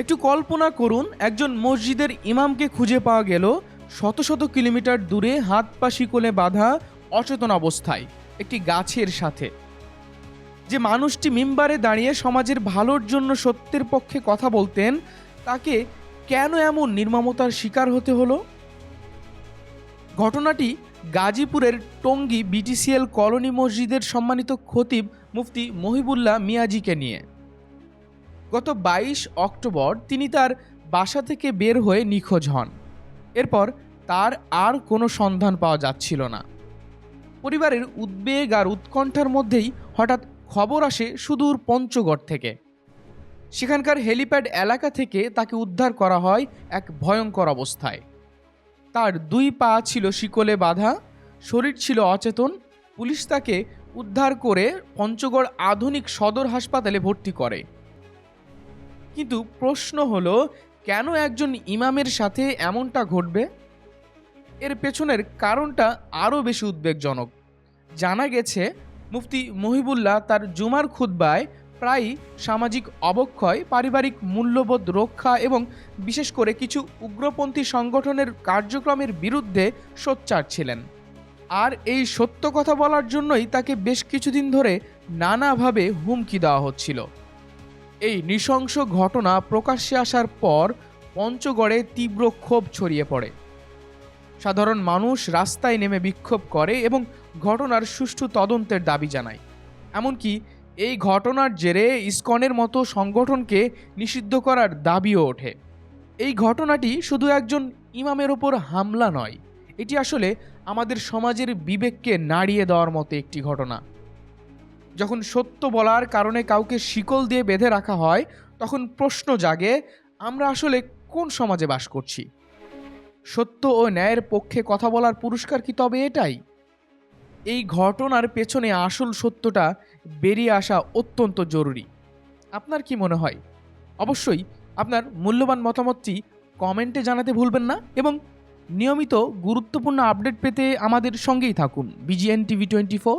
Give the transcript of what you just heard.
একটু কল্পনা করুন, একজন মসজিদের ইমামকে খুঁজে পাওয়া গেল শত শত কিলোমিটার দূরে হাত পা শিকলে বাঁধা অচেতন অবস্থায়, একটি গাছের সাথে। যে মানুষটি মিম্বারে দাঁড়িয়ে সমাজের ভালোর জন্য সত্যের পক্ষে কথা বলতেন, তাকে কেন এমন নির্মমতার শিকার হতে হলো? ঘটনাটি গাজীপুরের টঙ্গী বিটিসিএল কলোনি মসজিদের সম্মানিত খতিব মুফতি মহিবুল্লাহ মিয়াজিকে নিয়ে। গত বাইশ অক্টোবর তিনি তার বাসা থেকে বের হয়ে নিখোঁজ হন। এরপর তার আর কোনো সন্ধান পাওয়া যাচ্ছিল না। পরিবারের উদ্বেগ আর উৎকণ্ঠার মধ্যেই হঠাৎ খবর আসে সুদূর পঞ্চগড় থেকে। সেখানকার হেলিপ্যাড এলাকা থেকে তাকে উদ্ধার করা হয় এক ভয়ঙ্কর অবস্থায়। তার দুই পা ছিল শিকলে বাঁধা, শরীর ছিল অচেতন। পুলিশ তাকে উদ্ধার করে পঞ্চগড় আধুনিক সদর হাসপাতালে ভর্তি করে। কিন্তু প্রশ্ন হলো, কেন একজন ইমামের সাথে এমনটা ঘটবে? এর পেছনের কারণটা আরও বেশি উদ্বেগজনক। জানা গেছে, মুফতি মহিবুল্লাহ তার জুমার খুদ্বায় প্রায়ই সামাজিক অবক্ষয়, পারিবারিক মূল্যবোধ রক্ষা এবং বিশেষ করে কিছু উগ্রপন্থী সংগঠনের কার্যক্রমের বিরুদ্ধে সোচ্চার ছিলেন। আর এই সত্য কথা বলার জন্যই তাকে বেশ কিছুদিন ধরে নানাভাবে হুমকি দেওয়া হচ্ছিল। এই নৃশংস ঘটনা প্রকাশ্যে আসার পর পঞ্চগড়ে তীব্র ক্ষোভ ছড়িয়ে পড়ে। সাধারণ মানুষ রাস্তায় নেমে বিক্ষোভ করে এবং ঘটনার সুষ্ঠু তদন্তের দাবি জানায়। এমনকি এই ঘটনার জেরে ইসকনের মতো সংগঠনকে নিষিদ্ধ করার দাবিও ওঠে। এই ঘটনাটি শুধু একজন ইমামের ওপর হামলা নয়, এটি আসলে আমাদের সমাজের বিবেককে নাড়িয়ে দেওয়ার মতো একটি ঘটনা। যখন সত্য বলার কারণে কাউকে শিকল দিয়ে বেঁধে রাখা হয়, তখন প্রশ্ন জাগে, আমরা আসলে কোন সমাজে বাস করছি? সত্য ও ন্যায়ের পক্ষে কথা বলার পুরস্কার কি তবে এটাই? এই ঘটনার পেছনে আসল সত্যটা বেরিয়ে আসা অত্যন্ত জরুরি। আপনার কি মনে হয়? অবশ্যই আপনার মূল্যবান মতামতটি কমেন্টে জানাতে ভুলবেন না এবং নিয়মিত গুরুত্বপূর্ণ আপডেট পেতে আমাদের সঙ্গেই থাকুন। BGN TV twenty four